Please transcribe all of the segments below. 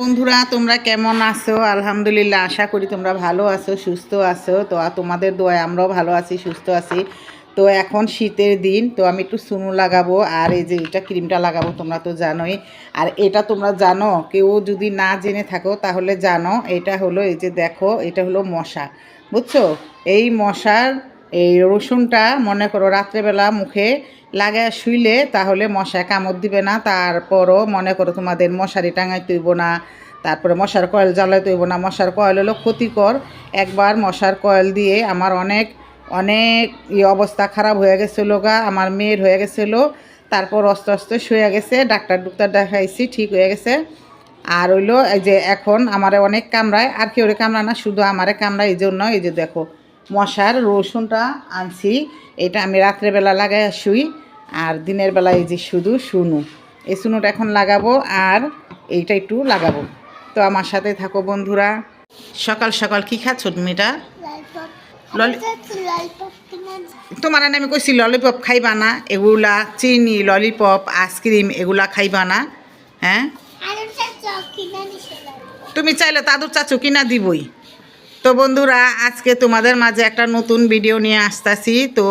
বন্ধুরা, তোমরা কেমন আছো? আলহামদুলিল্লাহ, আশা করি তোমরা ভালো আছো, সুস্থ আছো। তো তোমাদের দোয়ায় আমরাও ভালো আছি, সুস্থ আছি। তো, এখন শীতের দিন, তো আমি একটু সুনু লাগাবো, আর এই যে এটা ক্রিমটা লাগাবো, তোমরা তো জানোই। আর এটা তোমরা জানো, কেউ যদি না জেনে থাকো, তাহলে জানো, এটা হলো এই যে দেখো, এটা হলো মশা, বুঝছ? এই মশার এই রসুনটা, মনে করো, রাত্রেবেলা মুখে লাগায় শুইলে তাহলে মশা কামড় দিবে না, তারপরও মনে করো তোমাদের মশারি টাঙাই তৈব না, তারপরে মশার কয়েল জ্বালায় তুইব না। মশার কয়েল হলো ক্ষতিকর। একবার মশার কয়েল দিয়ে আমার অনেক অনেক ই অবস্থা খারাপ হয়ে গেছিল গা, আমার মেয়ের হয়ে গেছিল, তারপর আস্তে আস্তে শুয়ে গেছে, ডাক্তার ডুক্তার দেখাইছি, ঠিক হয়ে গেছে। আর হইল এই যে এখন আমারে অনেক কামড়ায়, আর কেউ কামড়া না, শুধু আমারে কামড়ায়, এই জন্য এই যে দেখো। মশার রসুনটা আনছি এটা আমি রাত্রেবেলা লাগাই শুই আর দিনের বেলা এই যে শুধু শুনু। এই শুনুটা এখন লাগাবো আর এইটা একটু লাগাবো। তো আমার সাথে থাকো বন্ধুরা। সকাল সকাল কি খাচ্ছ তুমি এটা? ললি- তোমার না আমি কইছি ললিপপ খাইবা না এগুলা চিনি ললিপপ আইসক্রিম এগুলা খাইবা না হ্যাঁ? তুমি চাইলে তাদুর চাচু কিনা দিবই। তো বন্ধুরা আজকে তোমাদের মাঝে একটা নতুন ভিডিও নিয়ে আসতেছি। তো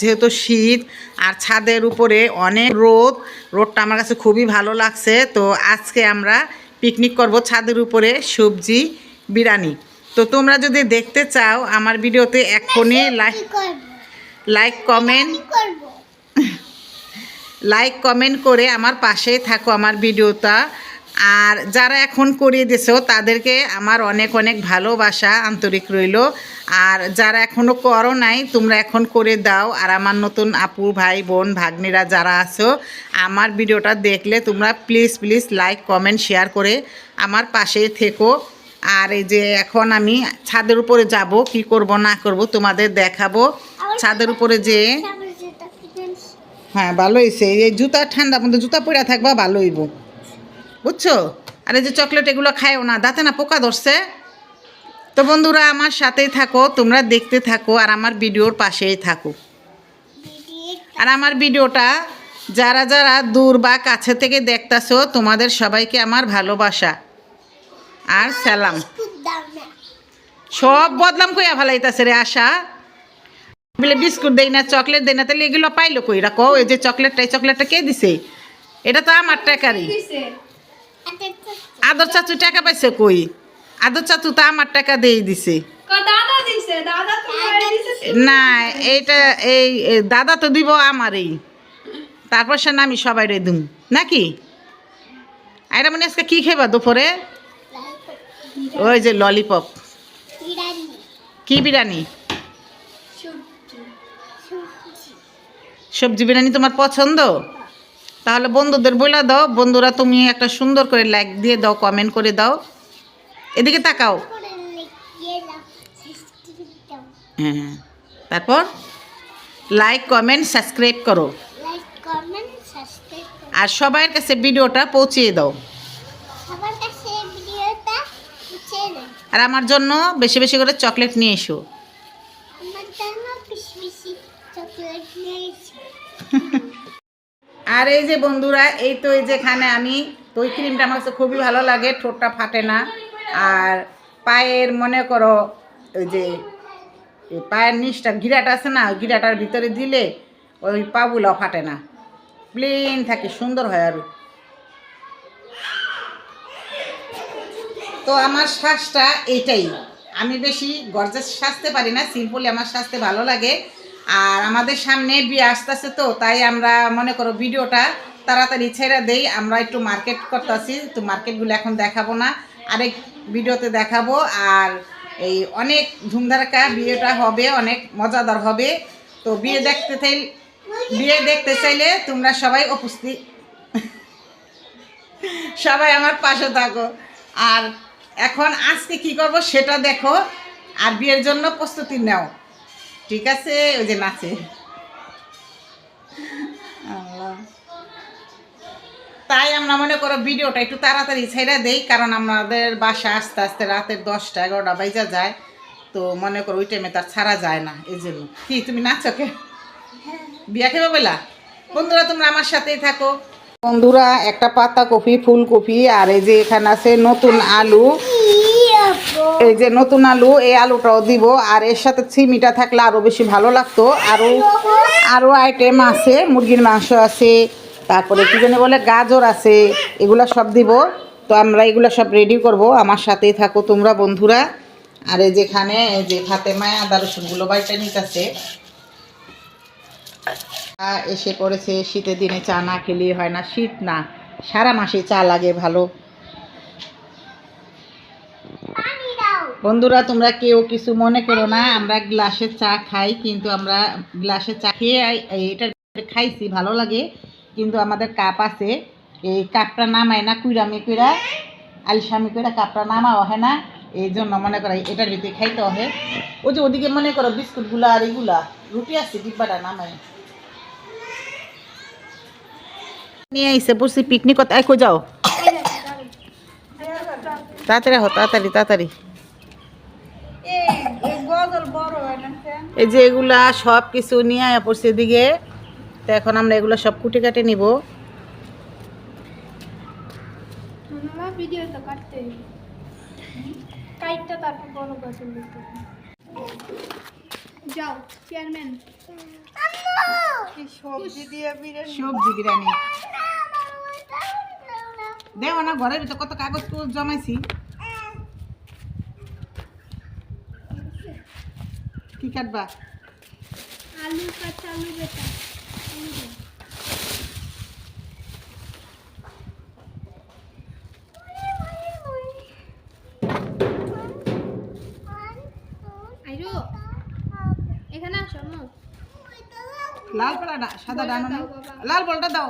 যেহেতু শীত আর ছাদের উপরে অনেক রোদ রোদটা আমার কাছে খুবই ভালো লাগছে। তো আজকে আমরা পিকনিক করব ছাদের উপরে সবজি বিরিয়ানি। তো তোমরা যদি দেখতে চাও আমার ভিডিওতে এখনই like like comment like comment করে আমার পাশেই থাকো আমার ভিডিওটা আর যারা এখন করিয়ে দিছো তাদেরকে আমার অনেক অনেক ভালোবাসা আন্তরিক রইল। আর যারা এখনও করো নাই তোমরা এখন করে দাও। আর আমার নতুন আপু ভাই বোন ভাগ্নিরা যারা আছো আমার ভিডিওটা দেখলে তোমরা please please like comment share করে আমার পাশেই থেকো। আর এই যে এখন আমি ছাদের উপরে যাব কি করব না করব তোমাদের দেখাবো। ছাদের উপরে যে হ্যাঁ ভালো হয়েছে এই জুতা ঠান্ডা মধ্যে জুতা পরে থাকবা ভালো হইব। বুঝছ? আর এই যে চকলেট এগুলো খায়ও না, দাঁতে না পোকা ধরছে। তো বন্ধুরা, আমার সাথেই থাকো, তোমরা দেখতে থাকো, আর আমার ভিডিওর পাশেই থাকো। আর আমার ভিডিওটা যারা যারা দূর বা কাছে থেকে দেখতাছো, তোমাদের সবাইকে আমার ভালোবাসা আর সালাম। সব বদলাম কইয়া ভালাইতাছে রে আশা। বলে বিস্কুট দেই না চকলেট দেই না, তাহলে এগুলো পাইলো কই রাখো এই যে চকলেটটা এই চকলেটটা কে দিছে? এটা তো আমার টাকারই। আদর চাচু টাকা পাইছে কই? আদর চাচু তো আমার টাকা দিয়ে দিছে। দাদা দিছে? দাদা তো দিছে না এইটা এই এই দাদা তো দিব আমারই। তারপর সে আমি সবাই রে দুম। নাকি? আইরা মানে আজকে কি খেবা দুপুরে? ওই যে ললিপপ। কি বিরিয়ানি? সবজি বিরিয়ানি তোমার পছন্দ? তাহলে বন্ধুদের বলে দাও। বন্ধুরা তুমি একটা সুন্দর করে লাইক দিয়ে দাও কমেন্ট করে দাও। এদিকে তাকাও। হ্যাঁ তারপর লাইক কমেন্ট সাবস্ক্রাইব করো। আর সবার কাছে ভিডিওটা পৌঁছিয়ে দাও। আর আমার জন্য বেশি বেশি করে চকলেট নিয়ে এসো। আমার জন্য বেশি বেশি চকলেট নিয়েছি আর এই যে বন্ধুরা, এই তো এই যেখানে আমি তো ওই ক্রিমটা আমার কাছে খুবই ভালো লাগে, ঠোঁটটা ফাটে না। আর পায়ের, মনে করো, ওই যে পায়ের নিচটা, গিরাটা আছে না, ওই গিরাটার ভিতরে দিলে ওই পাগুলাও ফাটে না। প্লেন থাকে, সুন্দর হয় আর। তো আমার শ্বাসটা এইটাই। আমি বেশি গর্জে সাজতে পারি না, সিম্পলি আমার সাজতে ভালো লাগে। আর আমাদের সামনে বিয়ে আসতেছে তো, তাই আমরা মনে করো ভিডিওটা তাড়াতাড়ি ছেড়ে দেই। আমরা একটু মার্কেট করতেছি, তো মার্কেটগুলো এখন দেখাবো না। আরেক ভিডিওতে দেখাবো। আর এই অনেক ধুমধারাকা বিয়েটা হবে, অনেক মজাদার হবে। তো বিয়ে দেখতে চাই, বিয়ে দেখতে চাইলে তোমরা সবাই উপস্থিত। সবাই আমার পাশে থাকো। আর এখন আজকে কি করব সেটা দেখো। আর বিয়ের জন্য প্রস্তুতি নাও। ঠিক আছে, ওই যে নাচে তাই আমরা মনে করো ভিডিওটা একটু তাড়াতাড়ি ছেড়ে দেই, কারণ আমাদের বাসা আস্তে আস্তে রাতের দশটা, এগারোটা বাজা যায়। তো মনে করো ওই টাইমে তার ছাড়া যায় না, এই জন্য কি, তুমি নাচকে বিয়া খেবে বলা বন্ধুরা, তোমরা আমার সাথেই থাকো। বন্ধুরা, একটা পাতা কপি, ফুলকপি, আর এই যে এখানে আছে নতুন আলু। এই যে নতুন আলু, এই আলুটাও দিব। আর এর সাথে ছিমিটা থাকলে আরও বেশি ভালো লাগতো। আরও আরও আইটেম আছে, মুরগির মাংস আছে, তারপরে কি জানি বলে গাজর আছে, এগুলা সব দিব। তো আমরা এগুলো সব রেডি করব। আমার সাথেই থাকো তোমরা বন্ধুরা। আর এই যেখানে এই যে ফাতেমায় আদা রসুনগুলো বাড়িটা নিতেছে। এসে পড়েছে শীতের দিনে চা না খেলেই হয় না, শীত না। সারা মাসে চা লাগে ভালো। বন্ধুরা, তোমরা কেউ কিছু মনে করো না, আমরা গ্লাসে চা খাই, কিন্তু আমরা গ্লাসে চা খেয়ে এটা খাইছি, ভালো লাগে, কিন্তু আমাদের কাপ আছে। এই কাপটা নামায় না, কুইরামি কুইরা আলসামি কুইরা কাপটা নামাও, হয় না? এই জন্য মনে করো, এটার ভিতরে খাইতে হয়। ওই যে ওদিকে মনে করো বিস্কুটগুলা আর এগুলা, রুটি আছে, ডিব্বাটা নামায়। নিয়ে আইসে বসছি পিকনিক করতে যাও? তাড়াতাড়ি হো তাড়াতাড়ি তাড়াতাড়ি। এই যে এগুলা সব কিছু নিয়ে আয়া পড়ছে এদিকে তো এখন আমরা এগুলো সব কুটে কাটে নিব। সবজি দিয়ে সবজি বিরিয়ানি। দেখো না ঘরের ভিতর কত কাগজ জমাইছি। কি কাটবা? আলু কাঁচা আলু বেটা। লাল পাড়াটা সাদা ডানো লাল বলটা দাও।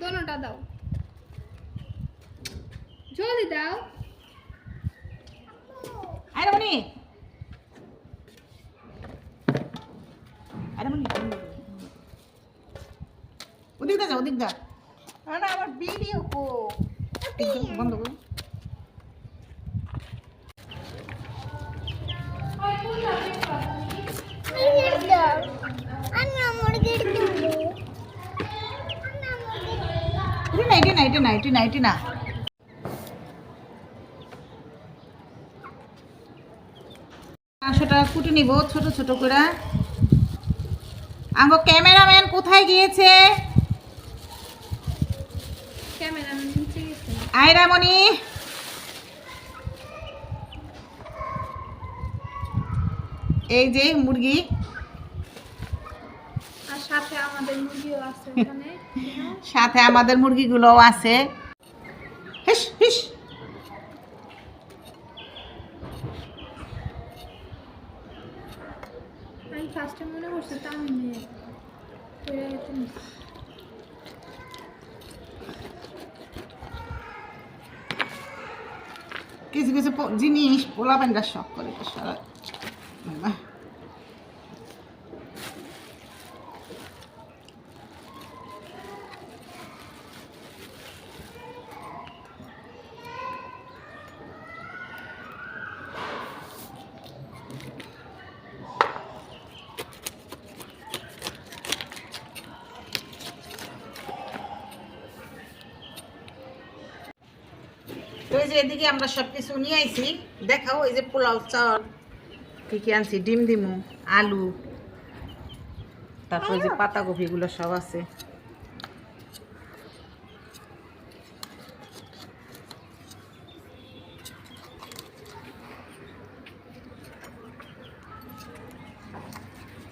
দোনোটা দাও। জলদি দাও আরে মনি আরে মনি ওদিক দা যাও ওদিক দা না আমার ভিডিও কো একদম বন্ধ করো আমি মুরগির দেবো এটা এটা কুটে নিব ছোট ছোট করে। আঙ্গ ক্যামেরাম্যান কোথায় গিয়েছে? আয়রামণি। এই যে মুরগি। সাথে আমাদের মুরগিও আছে সাথে আমাদের মুরগিগুলোও আছে। মনে করছি তামিনে কইরা গেছে নিচে। কিছু কিছু প- জিনিস পোলা পান্ডা শখ করে তো সারা যে এদিকে আমরা সব কিছু নিয়ে আইছি, দেখাও এই যে পোলাও চাল, কি কি আনছি? ডিম দিমু, আলু, তারপর যে পাতাকপি গুলো সব আছে।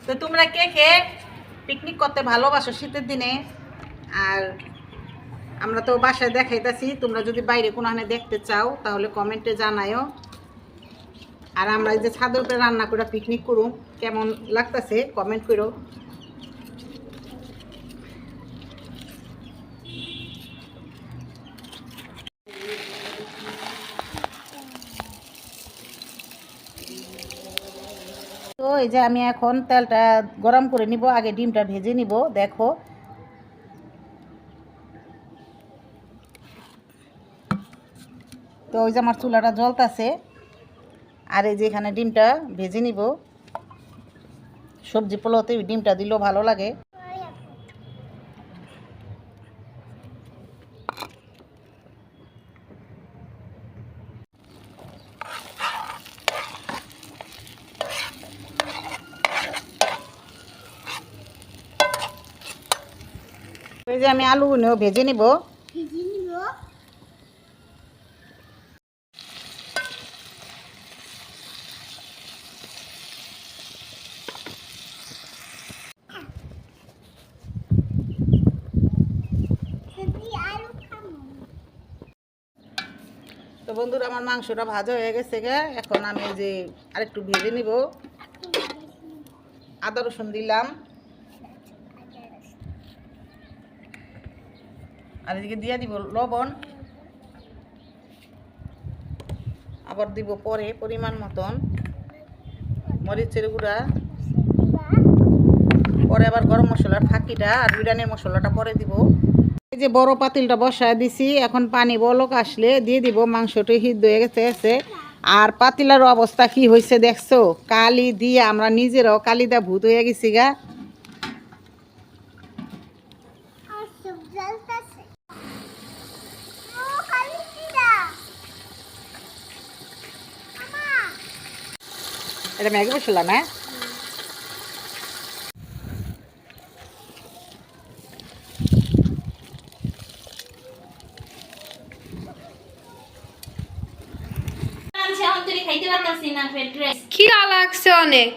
তো তোমরা কে কে পিকনিক করতে ভালোবাসো শীতের দিনে? আর আমরা তো বাসায় দেখাইতেছি, তোমরা যদি বাইরে কোনোখানে দেখতে চাও, তাহলে কমেন্টে জানায়ও আর আমরা যে ছাদের উপরে রান্না করে পিকনিক করুম কেমন লাগতেছে? কমেন্ট করো। তো এই যে আমি এখন তেলটা গরম করে নিব, আগে ডিমটা ভেজে নিব, দেখো। তো ওই যে আমার চুলাটা জ্বলতাছে। আর এই যে এখানে ডিমটা ভেজে নিব। সবজি পোলাওতে ডিমটা দিলেও ভালো লাগে। এই যে আমি আলু ভেজে নিব। বন্ধুরা, আমার মাংসটা ভাজা হয়ে গেছে গে। এখন আমি যে আরেকটু ভেজে নিব। আদা রসুন দিলাম। আর এদিকে দিয়ে দিব লবণ। আবার দিব পরে পরিমাণ মতন মরিচের গুঁড়া। পরে আবার গরম মশলার ফাঁকিটা আর বিরিয়ানির মশলাটা পরে দিব। যে বড় পাতিলটা বসায় দিছি এখন পানি বলক আসলে দিয়ে দিব মাংসটা হিদ্ধ হয়ে গেছে আর পাতিলার অবস্থা কি হয়েছে দেখছ? কালি দিয়ে আমরা নিজেরাও কালিদা ভূত হয়ে গেছি গা। এটা ম্যাগি মশলা না আনছে এখন তুই খাইতে পারতাছি না ফ্রাইড রাইস খিদা লাগছে অনেক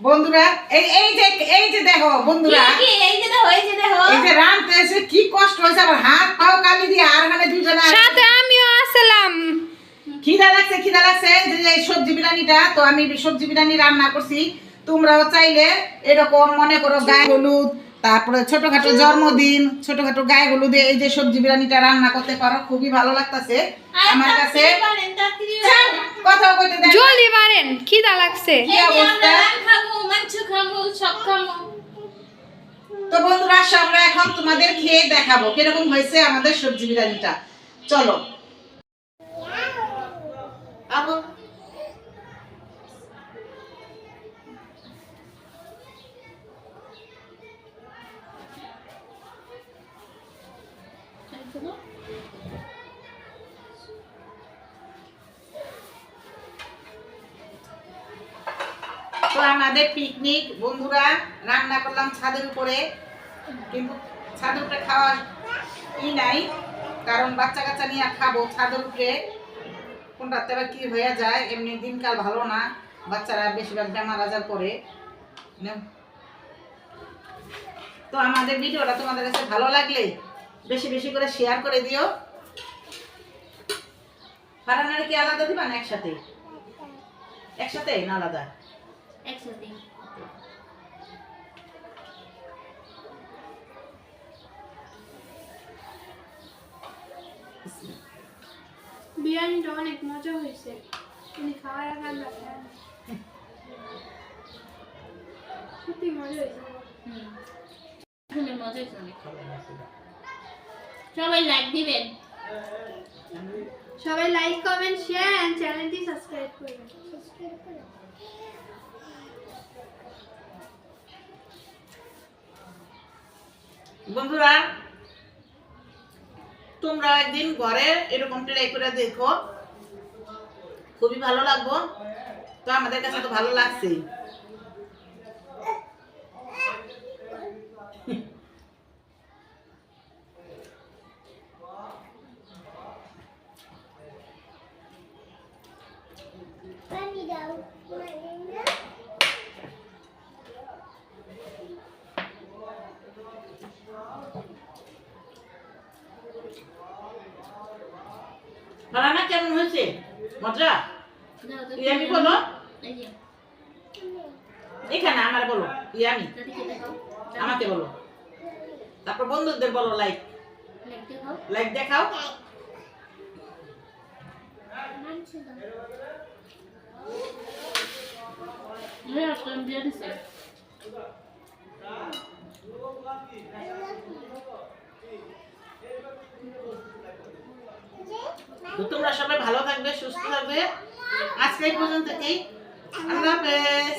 বন্ধুরা এই এই যে এই যে দেখো বন্ধুরা। কি এই যে দেখো এই যে দেখো। এই যে রানতে এসে কি কষ্ট হইছে আর হাত পাও কালি দিয়ে আর মানে দুজন সাথে আমিও আসলাম। খিদা লাগছে খিদা লাগছে। যে এই সবজি বিরিয়ানিটা তো আমি সবজি বিরিয়ানি রান্না করছি। তোমরাও চাইলে এরকম মনে করো গায়ে হলুদ তারপরে ছোটখাটো জন্মদিন ছোটখাটো গায়ে হলুদে এই যে সবজি বিরিয়ানিটা রান্না করতে পারো খুবই ভালো লাগতেছে। আমার কাছে তাড়াতাড়ি কইতে দেয় না। জলদি পারেন খিদা লাগছে। কি অবস্থা? খামু মাংস খামু সব খামু। তো বন্ধুরা আমরা এখন তোমাদের খেয়ে দেখাবো কীরকম হয়েছে আমাদের সবজি বিরিয়ানিটা। চলো। আবো আমাদের পিকনিক, বন্ধুরা, রান্না করলাম ছাদের উপরে, কিন্তু ছাদের উপরে খাওয়ার ই নাই, কারণ বাচ্চা কাচ্চা নিয়ে খাব ছাদের উপরে। কোনটাতে আবার কি হয়ে যায়, এমনি দিনকাল ভালো না, বাচ্চারা বেশিরভাগ বেমার আজার করে। তো আমাদের ভিডিওটা তোমাদের কাছে ভালো লাগলে বেশি বেশি করে শেয়ার করে দিও। ফারানারে কি আলাদা দিবা না একসাথে? একসাথে না আলাদা? একসাথে। বিরিয়ানিটা অনেক মজা হয়েছে। তুমি খাওয়ার আগে আমরা সত্যি মজা হয়েছে। মজা হয়েছে অনেক। সবাই লাইক দিবেন। সবাই লাইক কমেন্ট শেয়ার এন্ড চ্যানেলটি সাবস্ক্রাইব করবেন। সাবস্ক্রাইব করো। বন্ধুরা, তোমরা একদিন ঘরে এরকম ট্রাই করে দেখো। খুবই ভালো লাগবো। তো আমাদের কাছে তো ভালো লাগছে। রান্না কেমন হয়েছে? মজা? ইয়ামি বলো। এখানে আমার বলো, ইয়ামি। আমাকে বলো। তারপর বন্ধুদের বলো লাইক লাইক দেখাও লাইক দেখাও মাংস দাও এই আসলাম দিয়ে দিছে তো তোমরা সবাই ভালো থাকবে সুস্থ থাকবে। আজকে পর্যন্ত কি আল্লাহ হাফেজ।